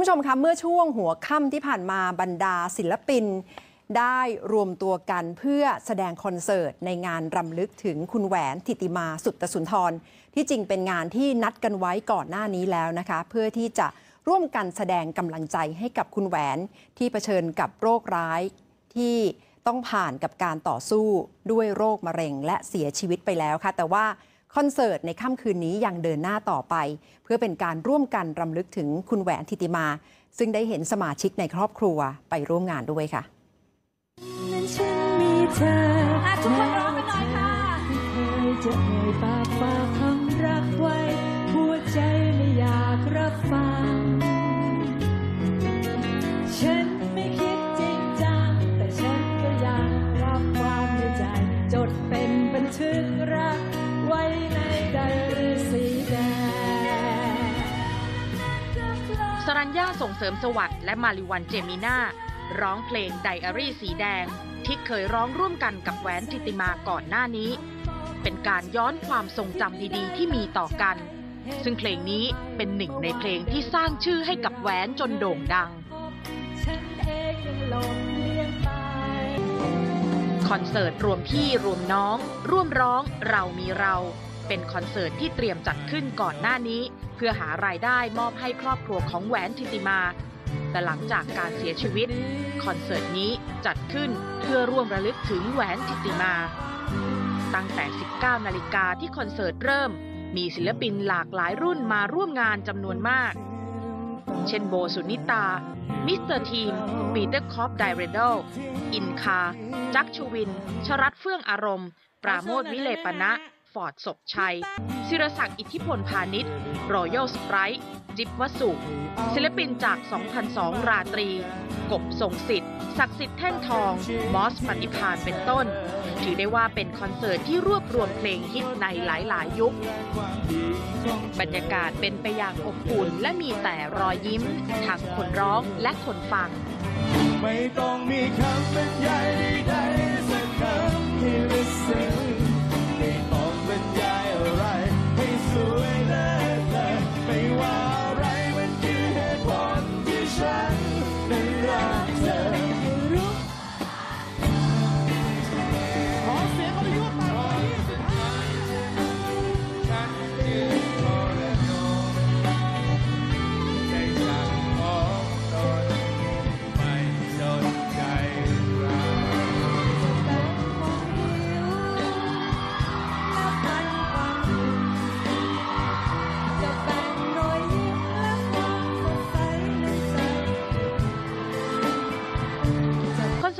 ผู้ชมคะเมื่อช่วงหัวค่ำที่ผ่านมาบรรดาศิลปิน ได้รวมตัวกันเพื่อแสดงคอนเสิร์ตในงานรำลึกถึงคุณแหวนทิติมาสุตตสุนทร ที่จริงเป็นงานที่นัดกันไว้ก่อนหน้านี้แล้วนะคะ เพื่อที่จะร่วมกันแสดงกำลังใจให้กับคุณแหวนที่เผชิญกับโรคร้ายที่ต้องผ่านกับการต่อสู้ด้วยโรคมะเร็งและเสียชีวิตไปแล้วค่ะ แต่ว่า คอนเสิร์ตในค่ำคืนนี้ยังเดินหน้าต่อไป เพื่อเป็นการร่วมกันรำลึกถึงคุณแหวนทิติมา ซึ่งได้เห็นสมาชิกในครอบครัวไปร่วมงานด้วยค่ะ รัญญาส่งเสริมสวัสดิ์และมาริวันเจมิน่า ร้องเพลงไดอารี่สีแดง ที่เคยร้องร่วมกันกับแหวนทิติมาก่อนหน้านี้ เป็นการย้อนความทรงจำดีๆ ที่มีต่อกัน ซึ่งเพลงนี้เป็นหนึ่งในเพลงที่สร้างชื่อให้กับแหวนจนโด่งดังคอนเสิร์ตรวมพี่รวมน้อง ร่วมร้องเรามีเรา เป็นคอนเสิร์ตที่เตรียมจัดขึ้นก่อนหน้านี้ เพื่อหารายได้มอบให้ครอบครัวของแหวนทิติมา แต่หลังจากการเสียชีวิต คอนเสิร์ตนี้จัดขึ้นเพื่อร่วมระลึกถึงแหวนทิติมา ตั้งแต่ 19 นาฬิกาที่คอนเสิร์ตเริ่ม มีศิลปินหลากหลายรุ่นมาร่วมงานจำนวนมาก เช่นโบสุนิตา มิสเตอร์ทีม ปีเตอร์คอปไดเรโดอินคา จักรชวิน ชรัตเฟื่องอารมณ์ ปราโมทวิเลปนะ ฟอร์ดศพชัย ศิรศักดิ์อิทธิพลพาณิชย์รอยัลสไปร์จิบวสุศิลปินจาก 2002 ราตรี กบทรงสิทธิ์ ศักดิ์สิทธิ์แท่งทอง มอสปฏิพานเป็นต้น ถือได้ว่าเป็นคอนเสิร์ตที่รวบรวมเพลงฮิตในหลาย ๆ ยุค บรรยากาศเป็นไปอย่างอบอุ่นและมีแต่รอยยิ้มทั้งคนร้องและคนฟัง ไม่ต้องมีคำบรรยายใด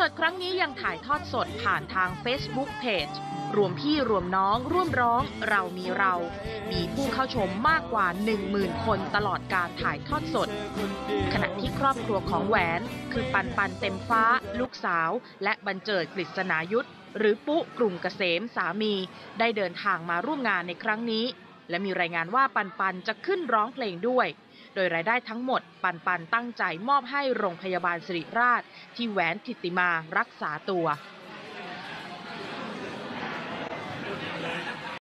สิร์ตครั้งนี้ยังถ่ายทอดสดผ่านทาง Facebook Page รวมพี่รวมน้องร่วมร้องเรามีเรา มีผู้เข้าชมมากกว่า 10,000 คนตลอดการถ่ายทอดสด ขณะที่ครอบครัวของแหวน คือปันปันเต็มฟ้า ลูกสาว และบรรเจิดกฤษณายุทธหรือปุ๊กลุ่มเกษมสามี ได้เดินทางมาร่วมงานในครั้งนี้ และมีรายงานว่าปันปันจะขึ้นร้องเพลงด้วย โดยรายได้ทั้งหมดปันปันตั้งใจมอบให้โรงพยาบาลสิริราช ที่แหวนทิติมารักษาตัว